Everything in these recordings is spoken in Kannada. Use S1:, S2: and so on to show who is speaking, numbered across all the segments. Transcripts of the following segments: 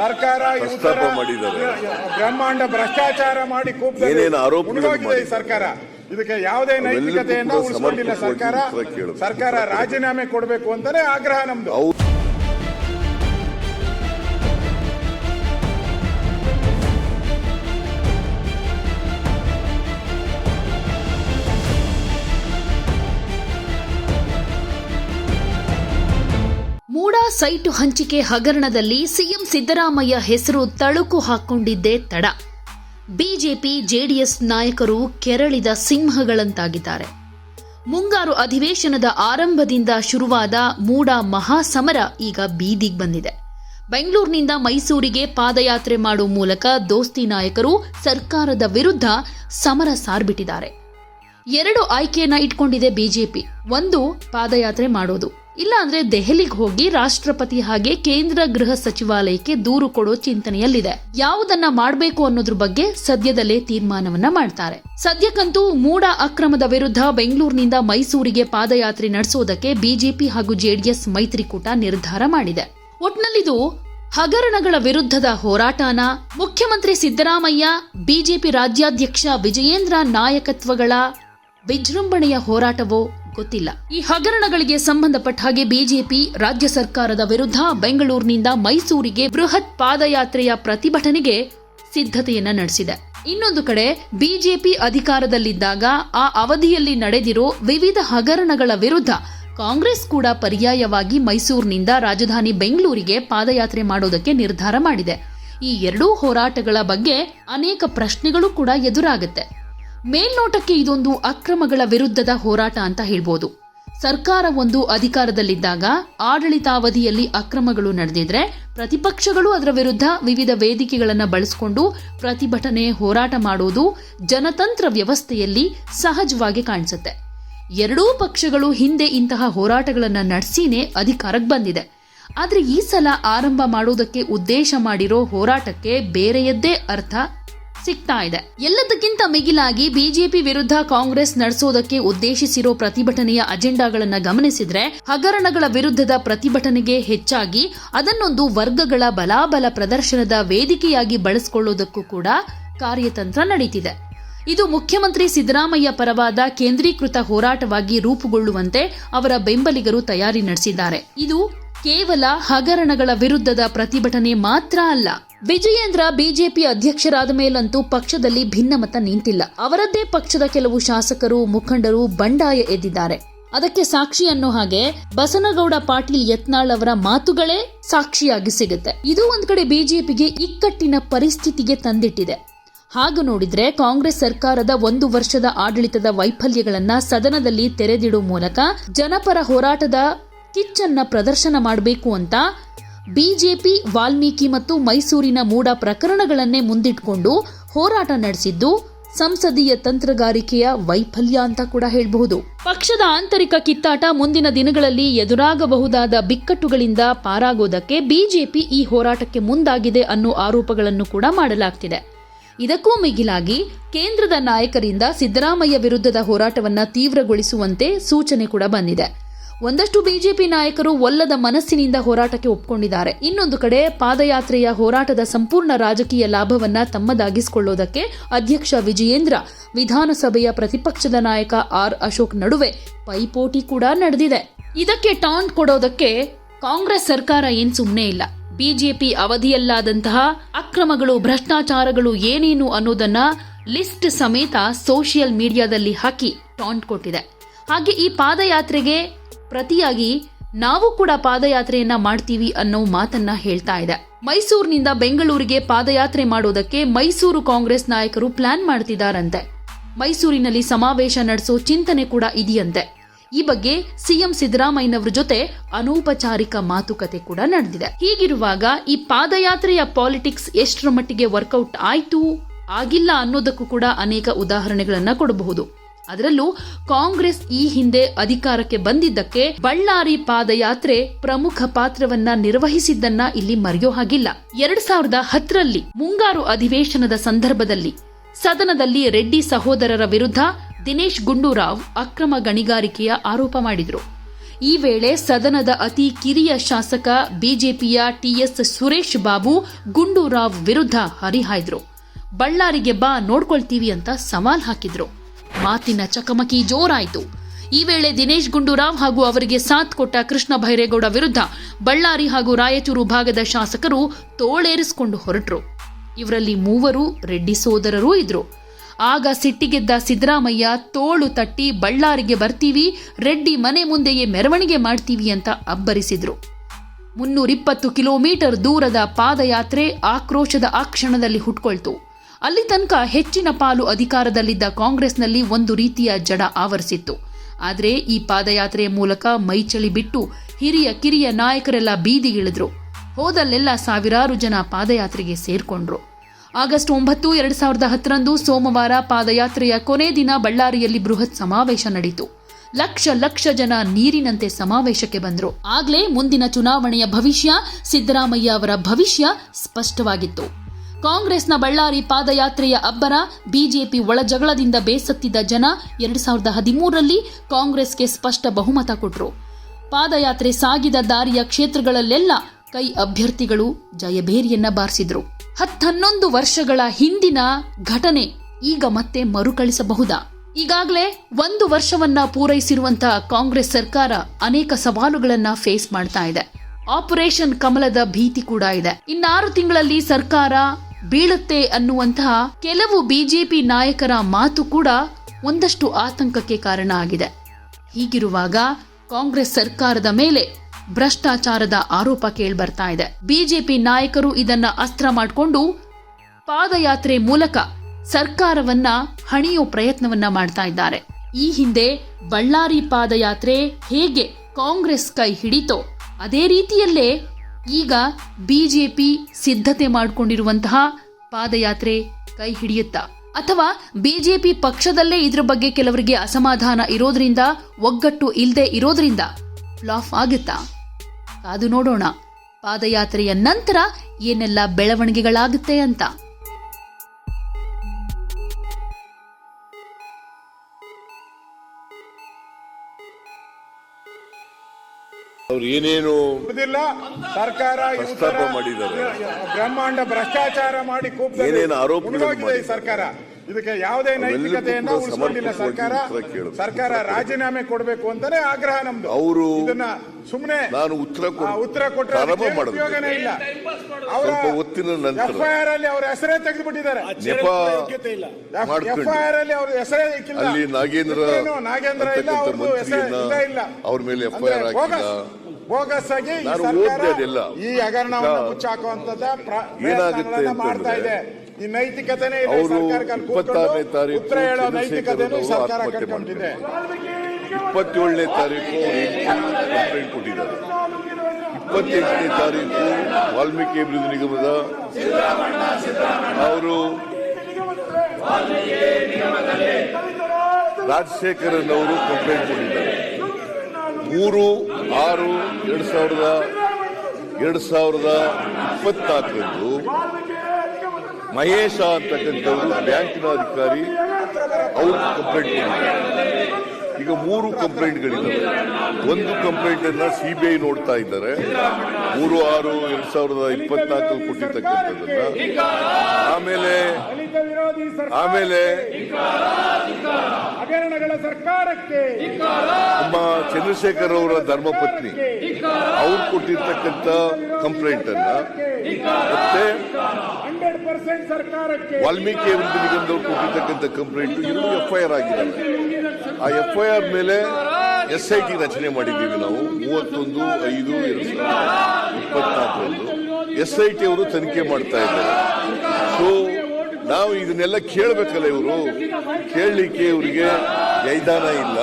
S1: ಸರ್ಕಾರ
S2: ಪ್ರಸ್ತಾಪ ಮಾಡಿದ್ದಾರೆ.
S1: ಬ್ರಹ್ಮಾಂಡ ಭ್ರಷ್ಟಾಚಾರ ಮಾಡಿ.
S2: ಏನೇನು
S1: ಈ ಸರ್ಕಾರ. ಇದಕ್ಕೆ ಯಾವುದೇ ನೈತಿಕತೆಯನ್ನು
S2: ಕೂಡ
S1: ಸರ್ಕಾರ. ಸರ್ಕಾರ ರಾಜೀನಾಮೆ ಕೊಡಬೇಕು ಅಂತಾನೆ ಆಗ್ರಹ ನಮ್ದು.
S3: ಸೈಟು ಹಂಚಿಕೆ ಹಗರಣದಲ್ಲಿ ಸಿಎಂ ಸಿದ್ದರಾಮಯ್ಯ ಹೆಸರು ತಳುಕು ಹಾಕೊಂಡಿದ್ದೇ ತಡ. ಬಿಜೆಪಿ, ಜೆಡಿಎಸ್ ನಾಯಕರು ಕೆರಳಿದ ಸಿಂಹಗಳಂತಾಗಿದ್ದಾರೆ. ಮುಂಗಾರು ಅಧಿವೇಶನದ ಆರಂಭದಿಂದ ಶುರುವಾದ ಮೂಡ ಮಹಾಸಮರ ಈಗ ಬೀದಿಗೆ ಬಂದಿದೆ. ಬೆಂಗಳೂರಿನಿಂದ ಮೈಸೂರಿಗೆ ಪಾದಯಾತ್ರೆ ಮಾಡುವ ಮೂಲಕ ದೋಸ್ತಿ ನಾಯಕರು ಸರ್ಕಾರದ ವಿರುದ್ಧ ಸಮರ ಸಾರ್ಬಿಟ್ಟಿದ್ದಾರೆ. ಎರಡು ಆಯ್ಕೆಯನ್ನ ಇಟ್ಕೊಂಡಿದೆ ಬಿಜೆಪಿ. ಒಂದು ಪಾದಯಾತ್ರೆ ಮಾಡೋದು. ಇಲ್ಲಾಂದ್ರೆ ದೆಹಲಿಗೆ ಹೋಗಿ ರಾಷ್ಟ್ರಪತಿ ಹಾಗೆ ಕೇಂದ್ರ ಗೃಹ ಸಚಿವಾಲಯಕ್ಕೆ ದೂರು ಕೊಡೋ ಚಿಂತನೆಯಲ್ಲಿದೆ. ಯಾವುದನ್ನ ಮಾಡಬೇಕು ಅನ್ನೋದ್ರ ಬಗ್ಗೆ ಸದ್ಯದಲ್ಲೇ ತೀರ್ಮಾನವನ್ನ ಮಾಡ್ತಾರೆ. ಸದ್ಯಕ್ಕಂತೂ ಮೂಡ ಅಕ್ರಮದ ವಿರುದ್ಧ ಬೆಂಗಳೂರಿನಿಂದ ಮೈಸೂರಿಗೆ ಪಾದಯಾತ್ರೆ ನಡೆಸೋದಕ್ಕೆ ಬಿಜೆಪಿ ಹಾಗೂ ಜೆಡಿಎಸ್ ಮೈತ್ರಿಕೂಟ ನಿರ್ಧಾರ ಮಾಡಿದೆ. ಒಟ್ನಲ್ಲಿದು ಹಗರಣಗಳ ವಿರುದ್ಧದ ಹೋರಾಟನ ಮುಖ್ಯಮಂತ್ರಿ ಸಿದ್ದರಾಮಯ್ಯ, ಬಿಜೆಪಿ ರಾಜ್ಯಾಧ್ಯಕ್ಷ ವಿಜಯೇಂದ್ರ ನಾಯಕತ್ವಗಳ ವಿಜೃಂಭಣೆಯ ಹೋರಾಟವೋ ಗೊತ್ತಿಲ್ಲ. ಈ ಹಗರಣಗಳಿಗೆ ಸಂಬಂಧಪಟ್ಟ ಹಾಗೆ ಬಿಜೆಪಿ ರಾಜ್ಯ ಸರ್ಕಾರದ ವಿರುದ್ಧ ಬೆಂಗಳೂರಿನಿಂದ ಮೈಸೂರಿಗೆ ಬೃಹತ್ ಪಾದಯಾತ್ರೆಯ ಪ್ರತಿಭಟನೆಗೆ ಸಿದ್ಧತೆಯನ್ನ ನಡೆಸಿದೆ. ಇನ್ನೊಂದು ಕಡೆ ಬಿಜೆಪಿ ಅಧಿಕಾರದಲ್ಲಿದ್ದಾಗ ಆ ಅವಧಿಯಲ್ಲಿ ನಡೆದಿರೋ ವಿವಿಧ ಹಗರಣಗಳ ವಿರುದ್ಧ ಕಾಂಗ್ರೆಸ್ ಕೂಡ ಪರ್ಯಾಯವಾಗಿ ಮೈಸೂರಿನಿಂದ ರಾಜಧಾನಿ ಬೆಂಗಳೂರಿಗೆ ಪಾದಯಾತ್ರೆ ಮಾಡೋದಕ್ಕೆ ನಿರ್ಧಾರ ಮಾಡಿದೆ. ಈ ಎರಡೂ ಹೋರಾಟಗಳ ಬಗ್ಗೆ ಅನೇಕ ಪ್ರಶ್ನೆಗಳು ಕೂಡ ಎದುರಾಗುತ್ತೆ. ಮೇಲ್ನೋಟಕ್ಕೆ ಇದೊಂದು ಅಕ್ರಮಗಳ ವಿರುದ್ಧದ ಹೋರಾಟ ಅಂತ ಹೇಳ್ಬೋದು. ಸರ್ಕಾರ ಒಂದು ಅಧಿಕಾರದಲ್ಲಿದ್ದಾಗ ಆಡಳಿತಾವಧಿಯಲ್ಲಿ ಅಕ್ರಮಗಳು ನಡೆದಿದ್ರೆ ಪ್ರತಿಪಕ್ಷಗಳು ಅದರ ವಿರುದ್ಧ ವಿವಿಧ ವೇದಿಕೆಗಳನ್ನು ಬಳಸಿಕೊಂಡು ಪ್ರತಿಭಟನೆ, ಹೋರಾಟ ಮಾಡುವುದು ಜನತಂತ್ರ ವ್ಯವಸ್ಥೆಯಲ್ಲಿ ಸಹಜವಾಗಿ ಕಾಣಿಸುತ್ತೆ. ಎರಡೂ ಪಕ್ಷಗಳು ಹಿಂದೆ ಇಂತಹ ಹೋರಾಟಗಳನ್ನು ನಡೆಸಿನೇ ಅಧಿಕಾರಕ್ಕೆ ಬಂದಿದೆ. ಆದರೆ ಈ ಸಲ ಆರಂಭ ಮಾಡೋದಕ್ಕೆ ಉದ್ದೇಶ ಮಾಡಿರೋ ಹೋರಾಟಕ್ಕೆ ಬೇರೆಯದ್ದೇ ಅರ್ಥ? ಸಿಗ್ತಾ ಇದೆ. ಎಲ್ಲದಕ್ಕಿಂತ ಮಿಗಿಲಾಗಿ ಬಿಜೆಪಿ ವಿರುದ್ಧ ಕಾಂಗ್ರೆಸ್ ನಡೆಸೋದಕ್ಕೆ ಉದ್ದೇಶಿಸಿರೋ ಪ್ರತಿಭಟನೆಯ ಅಜೆಂಡಾಗಳನ್ನು ಗಮನಿಸಿದ್ರೆ ಹಗರಣಗಳ ವಿರುದ್ಧದ ಪ್ರತಿಭಟನೆಗೆ ಹೆಚ್ಚಾಗಿ ಅದನ್ನೊಂದು ವರ್ಗಗಳ ಬಲಾಬಲ ಪ್ರದರ್ಶನದ ವೇದಿಕೆಯಾಗಿ ಬಳಸಿಕೊಳ್ಳೋದಕ್ಕೂ ಕೂಡ ಕಾರ್ಯತಂತ್ರ ನಡೀತಿದೆ. ಇದು ಮುಖ್ಯಮಂತ್ರಿ ಸಿದ್ದರಾಮಯ್ಯ ಪರವಾದ ಕೇಂದ್ರೀಕೃತ ಹೋರಾಟವಾಗಿ ರೂಪುಗೊಳ್ಳುವಂತೆ ಅವರ ಬೆಂಬಲಿಗರು ತಯಾರಿ ನಡೆಸಿದ್ದಾರೆ. ಇದು ಕೇವಲ ಹಗರಣಗಳ ವಿರುದ್ಧದ ಪ್ರತಿಭಟನೆ ಮಾತ್ರ ಅಲ್ಲ. ವಿಜಯೇಂದ್ರ ಬಿಜೆಪಿ ಅಧ್ಯಕ್ಷರಾದ ಮೇಲಂತೂ ಪಕ್ಷದಲ್ಲಿ ಭಿನ್ನಮತ ನಿಂತಿಲ್ಲ. ಅವರದ್ದೇ ಪಕ್ಷದ ಕೆಲವು ಶಾಸಕರು, ಮುಖಂಡರು ಬಂಡಾಯ ಎದ್ದಿದ್ದಾರೆ. ಅದಕ್ಕೆ ಸಾಕ್ಷಿ ಅನ್ನೋ ಹಾಗೆ ಬಸನಗೌಡ ಪಾಟೀಲ್ ಯತ್ನಾಳ್ ಅವರ ಮಾತುಗಳೇ ಸಾಕ್ಷಿಯಾಗಿ ಸಿಗುತ್ತೆ. ಇದು ಒಂದ್ ಕಡೆ ಬಿಜೆಪಿಗೆ ಇಕ್ಕಟ್ಟಿನ ಪರಿಸ್ಥಿತಿಗೆ ತಂದಿಟ್ಟಿದೆ. ಹಾಗೆ ನೋಡಿದ್ರೆ ಕಾಂಗ್ರೆಸ್ ಸರ್ಕಾರದ ಒಂದು ವರ್ಷದ ಆಡಳಿತದ ವೈಫಲ್ಯಗಳನ್ನ ಸದನದಲ್ಲಿ ತೆರೆದಿಡುವ ಮೂಲಕ ಜನಪರ ಹೋರಾಟದ ಕಿಚ್ಚನ್ನ ಪ್ರದರ್ಶನ ಮಾಡಬೇಕು ಅಂತ ಬಿಜೆಪಿ, ವಾಲ್ಮೀಕಿ ಮತ್ತು ಮೈಸೂರಿನ ಮೂಡ ಪ್ರಕರಣಗಳನ್ನೇ ಮುಂದಿಟ್ಕೊಂಡು ಹೋರಾಟ ನಡೆಸಿದ್ದು ಸಂಸದೀಯ ತಂತ್ರಗಾರಿಕೆಯ ವೈಫಲ್ಯ ಅಂತ ಕೂಡ ಹೇಳಬಹುದು. ಪಕ್ಷದ ಆಂತರಿಕ ಕಿತ್ತಾಟ ಮುಂದಿನ ದಿನಗಳಲ್ಲಿ ಎದುರಾಗಬಹುದಾದ ಬಿಕ್ಕಟ್ಟುಗಳಿಂದ ಪಾರಾಗೋದಕ್ಕೆ ಬಿಜೆಪಿ ಈ ಹೋರಾಟಕ್ಕೆ ಮುಂದಾಗಿದೆ ಅನ್ನೋ ಆರೋಪಗಳನ್ನು ಕೂಡ ಮಾಡಲಾಗ್ತಿದೆ. ಇದಕ್ಕೂ ಮಿಗಿಲಾಗಿ ಕೇಂದ್ರದ ನಾಯಕರಿಂದ ಸಿದ್ದರಾಮಯ್ಯ ವಿರುದ್ಧದ ಹೋರಾಟವನ್ನ ತೀವ್ರಗೊಳಿಸುವಂತೆ ಸೂಚನೆ ಕೂಡ ಬಂದಿದೆ. ಒಂದಷ್ಟು ಬಿಜೆಪಿ ನಾಯಕರು ಒಲ್ಲದ ಮನಸ್ಸಿನಿಂದ ಹೋರಾಟಕ್ಕೆ ಒಪ್ಕೊಂಡಿದ್ದಾರೆ. ಇನ್ನೊಂದು ಕಡೆ ಪಾದಯಾತ್ರೆಯ ಹೋರಾಟದ ಸಂಪೂರ್ಣ ರಾಜಕೀಯ ಲಾಭವನ್ನ ತಮ್ಮದಾಗಿಸಿಕೊಳ್ಳೋದಕ್ಕೆ ಅಧ್ಯಕ್ಷ ವಿಜಯೇಂದ್ರ, ವಿಧಾನಸಭೆಯ ಪ್ರತಿಪಕ್ಷದ ನಾಯಕ ಆರ್ ಅಶೋಕ್ ನಡುವೆ ಪೈಪೋಟಿ ಕೂಡ ನಡೆದಿದೆ. ಇದಕ್ಕೆ ಟಾಂಟ್ ಕೊಡೋದಕ್ಕೆ ಕಾಂಗ್ರೆಸ್ ಸರ್ಕಾರ ಏನ್ ಸುಮ್ಮನೆ ಇಲ್ಲ. ಬಿಜೆಪಿ ಅವಧಿಯಲ್ಲಾದಂತಹ ಅಕ್ರಮಗಳು, ಭ್ರಷ್ಟಾಚಾರಗಳು ಏನೇನು ಅನ್ನೋದನ್ನ ಲಿಸ್ಟ್ ಸಮೇತ ಸೋಷಿಯಲ್ ಮೀಡಿಯಾದಲ್ಲಿ ಹಾಕಿ ಟಾಂಟ್ ಕೊಟ್ಟಿದೆ. ಹಾಗೆ ಈ ಪಾದಯಾತ್ರೆಗೆ ಪ್ರತಿಯಾಗಿ ನಾವು ಕೂಡ ಪಾದಯಾತ್ರೆಯನ್ನ ಮಾಡ್ತೀವಿ ಅನ್ನೋ ಮಾತನ್ನ ಹೇಳ್ತಾ ಇದೆ. ಮೈಸೂರಿನಿಂದ ಬೆಂಗಳೂರಿಗೆ ಪಾದಯಾತ್ರೆ ಮಾಡೋದಕ್ಕೆ ಮೈಸೂರು ಕಾಂಗ್ರೆಸ್ ನಾಯಕರು ಪ್ಲಾನ್ ಮಾಡ್ತಿದ್ದಾರಂತೆ ಮೈಸೂರಿನಲ್ಲಿ ಸಮಾವೇಶ ನಡೆಸೋ ಚಿಂತನೆ ಕೂಡ ಇದೆಯಂತೆ. ಈ ಬಗ್ಗೆ ಸಿಎಂ ಸಿದ್ದರಾಮಯ್ಯನವರ ಜೊತೆ ಅನೌಪಚಾರಿಕ ಮಾತುಕತೆ ಕೂಡ ನಡೆದಿದೆ. ಹೀಗಿರುವಾಗ ಈ ಪಾದಯಾತ್ರೆಯ ಪಾಲಿಟಿಕ್ಸ್ ಎಷ್ಟರ ಮಟ್ಟಿಗೆ ವರ್ಕೌಟ್ ಆಯ್ತು, ಆಗಿಲ್ಲ ಅನ್ನೋದಕ್ಕೂ ಕೂಡ ಅನೇಕ ಉದಾಹರಣೆಗಳನ್ನ ಕೊಡಬಹುದು. ಅದರಲ್ಲೂ ಕಾಂಗ್ರೆಸ್ ಈ ಹಿಂದೆ ಅಧಿಕಾರಕ್ಕೆ ಬಂದಿದ್ದಕ್ಕೆ ಬಳ್ಳಾರಿ ಪಾದಯಾತ್ರೆ ಪ್ರಮುಖ ಪಾತ್ರವನ್ನ ನಿರ್ವಹಿಸಿದ್ದನ್ನ ಇಲ್ಲಿ ಮರೆಯೋ ಹಾಗಿಲ್ಲ. ಎರಡ್ ಸಾವಿರದ ಹತ್ತರಲ್ಲಿ ಮುಂಗಾರು ಅಧಿವೇಶನದ ಸಂದರ್ಭದಲ್ಲಿ ಸದನದಲ್ಲಿ ರೆಡ್ಡಿ ಸಹೋದರರ ವಿರುದ್ಧ ದಿನೇಶ್ ಗುಂಡೂರಾವ್ ಅಕ್ರಮ ಗಣಿಗಾರಿಕೆಯ ಆರೋಪ ಮಾಡಿದ್ರು. ಈ ವೇಳೆ ಸದನದ ಅತಿ ಕಿರಿಯ ಶಾಸಕ ಬಿಜೆಪಿಯ ಟಿಎಸ್ ಸುರೇಶ್ ಬಾಬು ಗುಂಡೂರಾವ್ ವಿರುದ್ಧ ಹರಿಹಾಯ್ದರು. ಬಳ್ಳಾರಿಗೆ ಬಾ ನೋಡ್ಕೊಳ್ತೀವಿ ಅಂತ ಸವಾಲ್ ಹಾಕಿದ್ರು. ಮಾತಿನ ಚಕಮಕಿ ಜೋರಾಯಿತು. ಈ ವೇಳೆ ದಿನೇಶ್ ಗುಂಡೂರಾವ್ ಹಾಗೂ ಅವರಿಗೆ ಸಾಥ್ ಕೊಟ್ಟ ಕೃಷ್ಣ ಭೈರೇಗೌಡ ವಿರುದ್ಧ ಬಳ್ಳಾರಿ ಹಾಗೂ ರಾಯಚೂರು ಭಾಗದ ಶಾಸಕರು ತೋಳೇರಿಸಿಕೊಂಡು ಹೊರಟರು. ಇವರಲ್ಲಿ ಮೂವರು ರೆಡ್ಡಿ ಸೋದರರೂ ಇದ್ರು. ಆಗ ಸಿಟ್ಟಿಗೆದ್ದ ಸಿದ್ದರಾಮಯ್ಯ, ತೋಳು ತಟ್ಟಿ ಬಳ್ಳಾರಿಗೆ ಬರ್ತೀವಿ, ರೆಡ್ಡಿ ಮನೆ ಮುಂದೆಯೇ ಮೆರವಣಿಗೆ ಮಾಡ್ತೀವಿ ಅಂತ ಅಬ್ಬರಿಸಿದ್ರು. ಮುನ್ನೂರಿಪ್ಪತ್ತು ಕಿಲೋಮೀಟರ್ ದೂರದ ಪಾದಯಾತ್ರೆ ಆಕ್ರೋಶದ ಆ ಕ್ಷಣದಲ್ಲಿ ಹುಟ್ಕೊಳ್ತು. ಅಲ್ಲಿ ತನಕ ಹೆಚ್ಚಿನ ಪಾಲು ಅಧಿಕಾರದಲ್ಲಿದ್ದ ಕಾಂಗ್ರೆಸ್ನಲ್ಲಿ ಒಂದು ರೀತಿಯ ಜಡ ಆವರಿಸಿತ್ತು. ಆದರೆ ಈ ಪಾದಯಾತ್ರೆಯ ಮೂಲಕ ಮೈಚಳಿ ಬಿಟ್ಟು ಹಿರಿಯ ಕಿರಿಯ ನಾಯಕರೆಲ್ಲ ಬೀದಿಗಿಳಿದ್ರು ಹೋದಲ್ಲೆಲ್ಲ ಸಾವಿರಾರು ಜನ ಪಾದಯಾತ್ರೆಗೆ ಸೇರ್ಕೊಂಡ್ರು. ಆಗಸ್ಟ್ ಒಂಬತ್ತು, ಎರಡು ಸಾವಿರದ ಹತ್ತರಂದು ಸೋಮವಾರ ಪಾದಯಾತ್ರೆಯ ಕೊನೆ ದಿನ ಬಳ್ಳಾರಿಯಲ್ಲಿ ಬೃಹತ್ ಸಮಾವೇಶ ನಡೆಯಿತು ಲಕ್ಷ ಲಕ್ಷ ಜನ ನೀರಿನಂತೆ ಸಮಾವೇಶಕ್ಕೆ ಬಂದ್ರು. ಆಗ್ಲೇ ಮುಂದಿನ ಚುನಾವಣೆಯ ಭವಿಷ್ಯ ಸಿದ್ದರಾಮಯ್ಯ ಅವರ ಭವಿಷ್ಯ ಸ್ಪಷ್ಟವಾಗಿತ್ತು. ಕಾಂಗ್ರೆಸ್ನ ಬಳ್ಳಾರಿ ಪಾದಯಾತ್ರೆಯ ಅಬ್ಬರ ಬಿಜೆಪಿ ಒಳಜಗಳದಿಂದ ಬೇಸತ್ತಿದ್ದ ಜನ ಎರಡ್ ಸಾವಿರದ ಹದಿಮೂರರಲ್ಲಿ ಕಾಂಗ್ರೆಸ್ಗೆ ಸ್ಪಷ್ಟ ಬಹುಮತ ಕೊಟ್ಟರು ಪಾದಯಾತ್ರೆ ಸಾಗಿದ ದಾರಿಯ ಕ್ಷೇತ್ರಗಳಲ್ಲೆಲ್ಲ ಕೈ ಅಭ್ಯರ್ಥಿಗಳು ಜಯಭೇರಿಯನ್ನ ಬಾರಿಸಿದ್ರು. ಹತ್ತನ್ನೊಂದು ವರ್ಷಗಳ ಹಿಂದಿನ ಘಟನೆ ಈಗ ಮತ್ತೆ ಮರುಕಳಿಸಬಹುದಾ? ಈಗಾಗಲೇ ಒಂದು ವರ್ಷವನ್ನ ಪೂರೈಸಿರುವಂತಹ ಕಾಂಗ್ರೆಸ್ ಸರ್ಕಾರ ಅನೇಕ ಸವಾಲುಗಳನ್ನ ಫೇಸ್ ಮಾಡ್ತಾ ಇದೆ. ಆಪರೇಷನ್ ಕಮಲದ ಭೀತಿ ಕೂಡ ಇದೆ. ಇನ್ನಾರು ತಿಂಗಳಲ್ಲಿ ಸರ್ಕಾರ ಬೀಳುತ್ತೆ ಅನ್ನುವಂತಹ ಕೆಲವು ಬಿಜೆಪಿ ನಾಯಕರ ಮಾತು ಕೂಡ ಒಂದಷ್ಟು ಆತಂಕಕ್ಕೆ ಕಾರಣ ಆಗಿದೆ. ಹೀಗಿರುವಾಗ ಕಾಂಗ್ರೆಸ್ ಸರ್ಕಾರದ ಮೇಲೆ ಭ್ರಷ್ಟಾಚಾರದ ಆರೋಪ ಕೇಳ್ಬರ್ತಾ ಇದೆ. ಬಿಜೆಪಿ ನಾಯಕರು ಇದನ್ನ ಅಸ್ತ್ರ ಮಾಡಿಕೊಂಡು ಪಾದಯಾತ್ರೆ ಮೂಲಕ ಸರ್ಕಾರವನ್ನ ಹಣಿಯೋ ಪ್ರಯತ್ನವನ್ನ ಮಾಡ್ತಾ ಇದ್ದಾರೆ. ಈ ಹಿಂದೆ ಬಳ್ಳಾರಿ ಪಾದಯಾತ್ರೆ ಹೇಗೆ ಕಾಂಗ್ರೆಸ್ ಕೈ ಹಿಡಿತೋ ಅದೇ ರೀತಿಯಲ್ಲೇ ಈಗ ಬಿಜೆಪಿ ಸಿದ್ಧತೆ ಮಾಡಿಕೊಂಡಿರುವಂತಹ ಪಾದಯಾತ್ರೆ ಕೈ ಹಿಡಿಯುತ್ತಾ? ಅಥವಾ ಬಿಜೆಪಿ ಪಕ್ಷದಲ್ಲೇ ಇದ್ರ ಬಗ್ಗೆ ಕೆಲವರಿಗೆ ಅಸಮಾಧಾನ ಇರೋದ್ರಿಂದ, ಒಗ್ಗಟ್ಟು ಇಲ್ಲದೆ ಇರೋದ್ರಿಂದ ಫ್ಲಾಫ್ ಆಗುತ್ತಾ? ಕಾದು ನೋಡೋಣ. ಪಾದಯಾತ್ರೆಯ ನಂತರ ಏನೆಲ್ಲ ಬೆಳವಣಿಗೆಗಳಾಗುತ್ತೆ ಅಂತ.
S2: ಅವ್ರು ಏನೇನು
S1: ಸರ್ಕಾರ
S2: ಪ್ರಸ್ತಾಪ ಮಾಡಿದ್ದಾರೆ.
S1: ಬ್ರಹ್ಮಾಂಡ ಭ್ರಷ್ಟಾಚಾರ ಮಾಡಿ.
S2: ಏನೇನು
S1: ಆರೋಪ ಈ ಸರ್ಕಾರ. ಇದಕ್ಕೆ ಯಾವುದೇ ನೈತಿಕತೆಯನ್ನು
S2: ಕೂಡ
S1: ಸರ್ಕಾರ. ಸರ್ಕಾರ ರಾಜೀನಾಮೆ ಕೊಡಬೇಕು ಅಂತಾನೆ ಆಗ್ರಹ ನಮ್ದು.
S2: ಅವರು
S1: ಇದನ್ನ ಸುಮ್ಮನೆ
S2: ನಾನು ಉತ್ತರ
S1: ಉತ್ತರ ಕೊಟ್ಟರೆ. ಉಪಯೋಗನೇ ಇಲ್ಲ. ಅವರ
S2: ಒತ್ತಿನ ನಂತರ.
S1: ಎಫ್ಐಆರ್ ಅಲ್ಲಿ ಅವರ ಹೆಸರೇ ತೆಗೆದುಬಿಟ್ಟಿದ್ದಾರೆ. ಎಫ್ಐಆರ್ ಅಲ್ಲಿ ಅವ್ರ ಹೆಸರೇ ಇಕ್ಕಿಲ್ಲ.
S2: ಅಲ್ಲಿ ನಾಗೇಂದ್ರ
S1: ನಾಗೇಂದ್ರ ಇಲ್ಲ
S2: ಅಂತಕ್ಕಂಥ
S1: ಅವ್ರದ್ದು ಹೆಸರು ಇಲ್ಲ ಇಲ್ಲ.
S2: ಅವ್ರ ಮೇಲೆ
S1: ಎಫ್ಐಆರ್
S2: ಹಾಕಿಲ್ಲ.
S1: ಬೋಗಸ್ ಆಗಿ ಈ
S2: ನಾನು
S1: ಸರ್ಕಾರ
S2: ಓದ್ದೆ ಅದೆಲ್ಲ.
S1: ಈ ಹಗರಣವನ್ನ
S2: ಏನಾಗುತ್ತೆ
S1: ಮಾಡ್ತಾ ಇದೆ. ಈ ನೈತಿಕತೆನೇ ಇಲ್ಲ
S2: ಅವರು
S1: ಸರ್ಕಾರಕ್ಕೆ ಅಲ್ಲಿ
S2: ಇಪ್ಪತ್ತಾರನೇ
S1: ಕೂತ್ಕೊಂಡು
S2: ತಾರೀಕು
S1: ಉತ್ತರ ಹೇಳೋ
S2: ಚಂದ್ರಶೇಖರ್
S1: ನೈತಿಕತೆನೂ
S2: ಅವರು
S1: ಸರ್ಕಾರ
S2: ಆತ್ಮಹತ್ಯೆ
S1: ಕಟ್ಕೊಂಡಿದೆ.
S2: ಇಪ್ಪತ್ತೇಳನೇ ತಾರೀಕು ಕಂಪ್ಲೇಂಟ್ ಕೊಟ್ಟಿದ್ದಾರೆ. ಇಪ್ಪತ್ತೆಂಟನೇ ತಾರೀಕು ವಾಲ್ಮೀಕಿ ಅಭಿವೃದ್ಧಿ ನಿಗಮದ ಅವರು ರಾಜಶೇಖರನ್ ಅವರು ಕಂಪ್ಲೇಂಟ್ ಕೊಟ್ಟಿದ್ದಾರೆ. ಮೂರು ಆರು ಎರಡ್ ಸಾವಿರದ ಎರಡ್ ಸಾವಿರದ ಇಪ್ಪತ್ನಾಲ್ಕರಂದು ಮಹೇಶ ಅಂತಕ್ಕಂಥವರು ಬ್ಯಾಂಕಿನ ಅಧಿಕಾರಿ ಅವರು ಕಂಪ್ಲೇಂಟ್ ಕೊಟ್ಟಿದ್ದಾರೆ ಈಗ ಮೂರು ಕಂಪ್ಲೇಂಟ್ಗಳಿದ್ದಾವೆ ಒಂದು ಕಂಪ್ಲೇಂಟ್ ಅನ್ನ ಸಿಬಿಐ ನೋಡ್ತಾ ಇದ್ದಾರೆ. ಮೂರು ಆರು ಎರಡ್ ಸಾವಿರದ ಇಪ್ಪತ್ನಾಲ್ಕು ಕೊಟ್ಟಿರ್ತಕ್ಕಂಥದ್ದನ್ನ. ಆಮೇಲೆ ಆಮೇಲೆ
S1: ಸರ್ಕಾರಕ್ಕೆ
S2: ನಮ್ಮ ಚಂದ್ರಶೇಖರ್ ಅವರ ಧರ್ಮಪತ್ನಿ ಅವ್ರು ಕೊಟ್ಟಿರ್ತಕ್ಕಂಥ ಕಂಪ್ಲೇಂಟ್ ಅನ್ನ ಮತ್ತೆ ವಾಲ್ಮೀಕಿ ಅಭಿವೃದ್ಧಿ ನಿಗಮದವ್ರು ಕೊಟ್ಟಿರ್ತಕ್ಕಂಥ ಕಂಪ್ಲೇಂಟ್ ಇದು ಎಫ್ಐಆರ್ ಆಗಿದ್ದಾವೆ. ಆ ಎಫ್ಐಆರ್ ಮೇಲೆ ಎಸ್ ಐ ಟಿ ರಚನೆ ಮಾಡಿದ್ದೀವಿ ನಾವು. ಮೂವತ್ತೊಂದು, ಐದು, ಎರಡು ಸಾವಿರದ ಇಪ್ಪತ್ನಾಲ್ಕರಂದು ಎಸ್ ಐ ಟಿ ಅವರು ತನಿಖೆ ಮಾಡ್ತಾ ಇದ್ದಾರೆ. ಸೊ ನಾವು ಇದನ್ನೆಲ್ಲ ಕೇಳಬೇಕಲ್ಲ ಇವರು. ಕೇಳಲಿಕ್ಕೆ ಇವರಿಗೆ ಜೈದಾನ ಇಲ್ಲ.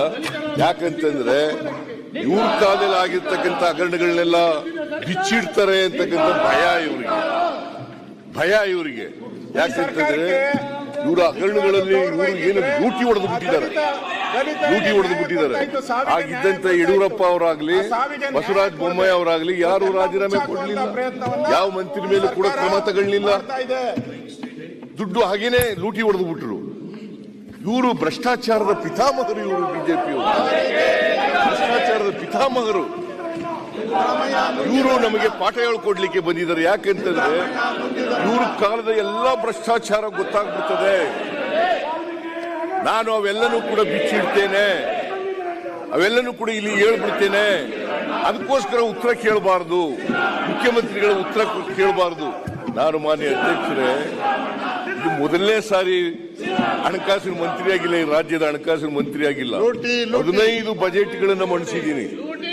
S2: ಯಾಕಂತಂದ್ರೆ ಇವ್ರ ಕಾಲದಲ್ಲಿ ಆಗಿರ್ತಕ್ಕಂಥ ಹಗರಣಗಳನ್ನೆಲ್ಲ ಬಿಚ್ಚಿಡ್ತಾರೆ ಅಂತಕ್ಕಂಥ ಭಯ ಇವರಿಗೆ. ಭಯ ಇವರಿಗೆ. ಯಾಕಂತಂದ್ರೆ ಇವರ ಹಗರಣಗಳಲ್ಲಿ ಇವರು ಏನು ಗೂಟಿ ಹೊಡೆದು ಬಿಟ್ಟಿದ್ದಾರೆ. ಲೂಟಿ ಹೊಡೆದು ಬಿಟ್ಟಿದ್ದಾರೆ. ಆಗಿದ್ದಂತ ಯಡಿಯೂರಪ್ಪ ಅವರಾಗ್ಲಿ ಬಸವರಾಜ ಬೊಮ್ಮಾಯಿ ಅವರಾಗ್ಲಿ ಯಾರು ರಾಜೀನಾಮೆ ಕೊಡ್ಲಿಲ್ಲ. ಯಾವ ಮಂತ್ರಿ ಮೇಲೆ ಕೂಡ ಕ್ರಮ ತಗೊಳ್ಳಿಲ್ಲ. ದುಡ್ಡು ಹಾಗೇನೆ ಲೂಟಿ ಹೊಡೆದು ಬಿಟ್ರು. ಇವರು ಭ್ರಷ್ಟಾಚಾರದ ಪಿತಾಮಹರು ಇವರು ಬಿಜೆಪಿ ಭ್ರಷ್ಟಾಚಾರದ ಪಿತಾಮಹರು. ಇವರು ನಮಗೆ ಪಾಠ ಹೇಳ್ಕೊಡ್ಲಿಕ್ಕೆ ಬಂದಿದ್ದಾರೆ. ಯಾಕೆಂತಂದ್ರೆ ಇವ್ರ ಕಾಲದ ಎಲ್ಲಾ ಭ್ರಷ್ಟಾಚಾರ ಗೊತ್ತಾಗ್ಬಿಡ್ತದೆ. ನಾನು ಅವೆಲ್ಲನೂ ಕೂಡ ಬಿಚ್ಚಿಡ್ತೇನೆ. ಅವೆಲ್ಲನೂ ಕೂಡ ಇಲ್ಲಿ ಹೇಳ್ಬಿಡ್ತೇನೆ. ಅದಕ್ಕೋಸ್ಕರ ಉತ್ತರ ಕೇಳಬಾರ್ದು. ಮುಖ್ಯಮಂತ್ರಿಗಳ ಉತ್ತರ ಕೇಳಬಾರ್ದು. ನಾನು ಮಾನ್ಯ ಅಧ್ಯಕ್ಷರೇ ಇದು ಮೊದಲನೇ ಸಾರಿ ಹಣಕಾಸಿನ ಮಂತ್ರಿ ಆಗಿಲ್ಲ ಈ ರಾಜ್ಯದ ಹಣಕಾಸಿನ ಮಂತ್ರಿ ಆಗಿಲ್ಲ ಹದಿನೈದು ಬಜೆಟ್ಗಳನ್ನು ಮಂಡಿಸಿದ್ದೀನಿ.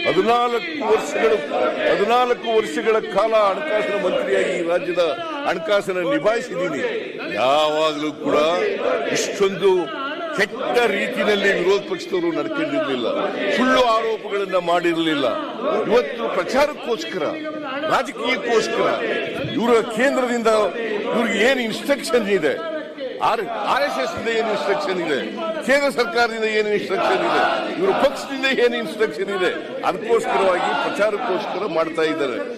S2: ಹದಿನಾಲ್ಕು ವರ್ಷಗಳ ಹದಿನಾಲ್ಕು ವರ್ಷಗಳ ಕಾಲ ಹಣಕಾಸಿನ ಮಂತ್ರಿಯಾಗಿ ಈ ರಾಜ್ಯದ ಹಣಕಾಸನ್ನು ನಿಭಾಯಿಸಿದ್ದೀನಿ. ಯಾವಾಗಲೂ ಕೂಡ ಇಷ್ಟೊಂದು ಕೆಟ್ಟ ರೀತಿಯಲ್ಲಿ ವಿರೋಧ ಪಕ್ಷದವರು ನಡ್ಕೊಂಡಿರಲಿಲ್ಲ. ಸುಳ್ಳು ಆರೋಪಗಳನ್ನ ಮಾಡಿರಲಿಲ್ಲ. ಇವತ್ತು ಪ್ರಚಾರಕ್ಕೋಸ್ಕರ, ರಾಜಕೀಯಕ್ಕೋಸ್ಕರ, ಇವರ ಕೇಂದ್ರದಿಂದ ಇವ್ರಿಗೆ ಏನು ಇನ್ಸ್ಟ್ರಕ್ಷನ್ ಇದೆ? ಆರ್ ಎಸ್ ಎಸ್ ಇಂದ ಏನು ಇನ್ಸ್ಟ್ರಕ್ಷನ್ ಇದೆ? ಕೇಂದ್ರ ಸರ್ಕಾರದಿಂದ ಏನು ಇನ್ಸ್ಟ್ರಕ್ಷನ್ ಇದೆ? ಇವರ ಪಕ್ಷದಿಂದ ಏನು ಇನ್ಸ್ಟ್ರಕ್ಷನ್ ಇದೆ? ಅದಕ್ಕೋಸ್ಕರವಾಗಿ ಪ್ರಚಾರಕ್ಕೋಸ್ಕರ ಮಾಡ್ತಾ ಇದ್ದಾರೆ.